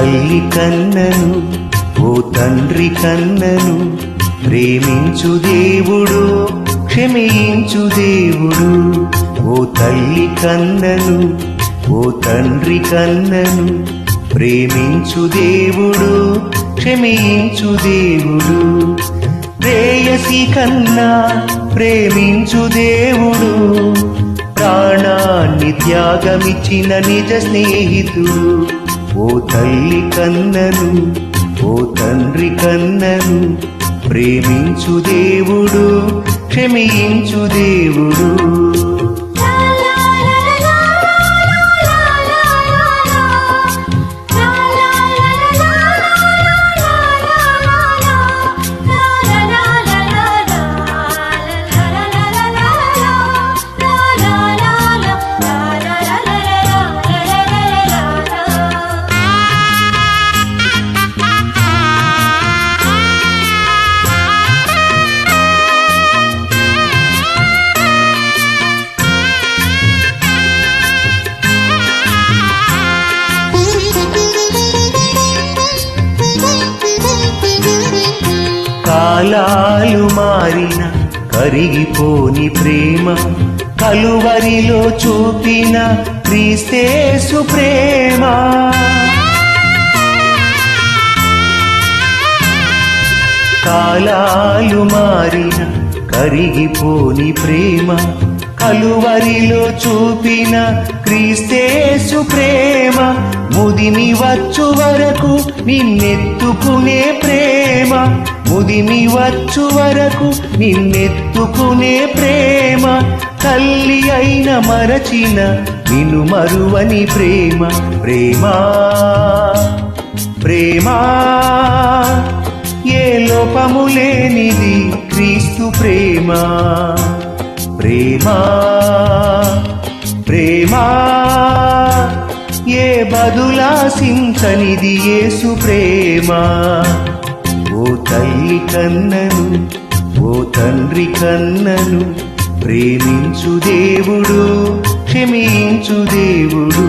తల్లి కన్నను ఓ తండ్రి కన్నను ప్రేమించు దేవుడు క్షమించు దేవుడు. ఓ తల్లి కన్నను ఓ తండ్రి కన్నను ప్రేమించు దేవుడు క్షమించు దేవుడు. ప్రేయసి కన్నా ప్రేమించు దేవుడు. ప్రాణాన్ని త్యాగమిచ్చిన నిజ స్నేహితుడు ఓ తల్లి కన్నను ఓ తండ్రి కన్నను ప్రేమించు దేవుడు క్షమించు దేవుడు. కాలాలు మారిన కరిగిపోని ప్రేమ కలువరిలో చూపిన క్రీస్తేసు ప్రేమ. కాలాలు మారిన కరిగిపోని ప్రేమ కలువరిలో చూపిన క్రీస్తేసు ప్రేమ ముదిమి వచ్చు వరకు నిన్నెత్తుకునే ప్రేమ ముదిమి వచ్చు వరకు నిన్నెత్తుకునే ప్రేమ తల్లి అయిన మరచిన నిన్ను మరువని ప్రేమ ప్రేమ ప్రేమ. ఏ లోపము లేనిది క్రీస్తు ప్రేమ. ప్రేమ ప్రేమ ఏ బదులాసించనిది యేసు ప్రేమ. ఓ తల్లి కన్నను ఓ తండ్రి కన్నను ప్రేమించు దేవుడు క్షమించు దేవుడు.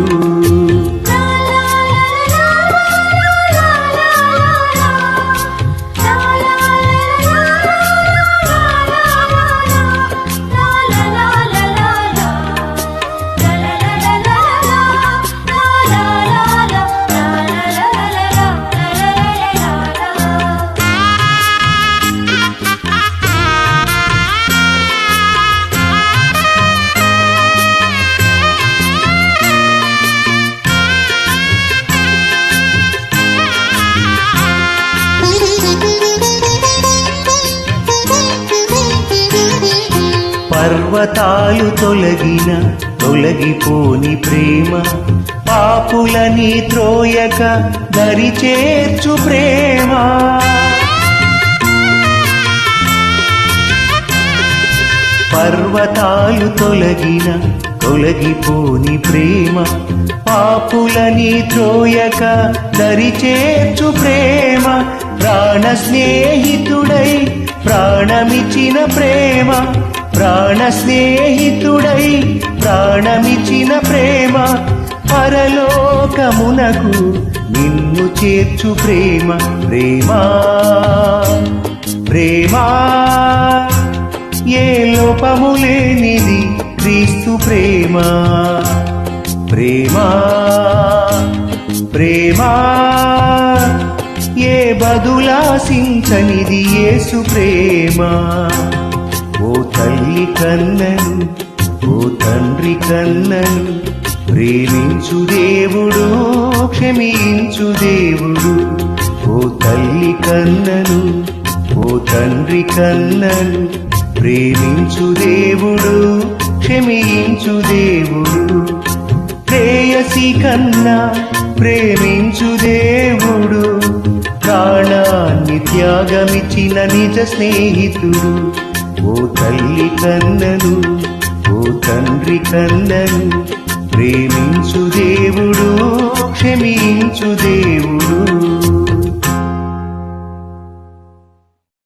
పర్వతాలు తొలగిన తొలగిపోని ప్రేమ. పాపులని త్రోయక దరిచేర్చు ప్రేమ. పర్వతాలు తొలగిన తొలగిపోని ప్రేమ. పాపులని త్రోయక దరిచేర్చు ప్రేమ. ప్రాణ స్నేహితుడై ప్రాణమిచిన ప్రేమ. ప్రాణ స్నేహితుడై ప్రాణమిచిన ప్రేమ పరలోకమునకు నిన్ను చేర్చు ప్రేమ ప్రేమ ప్రేమ. ఏ లోపము లేనిది క్రీస్తు ప్రేమ ప్రేమ ప్రేమ. ఏ బదులాసించనిది యేసు ప్రేమ. ఓ తల్లి కన్నను ఓ తండ్రి కన్నను ప్రేమించు దేవుడు క్షమించు దేవుడు. ఓ తల్లి కన్నను ఓ తండ్రి కన్నను ప్రేమించు దేవుడు క్షమించు దేవుడు. ప్రేయసి కన్నా ప్రేమించు దేవుడు ప్రాణాన్ని త్యాగమిచ్చిన నిజ స్నేహితుడు. ఓ తల్లి కన్నను ఓ తండ్రి కన్నను ప్రేమించు దేవుడు క్షమించు దేవుడు.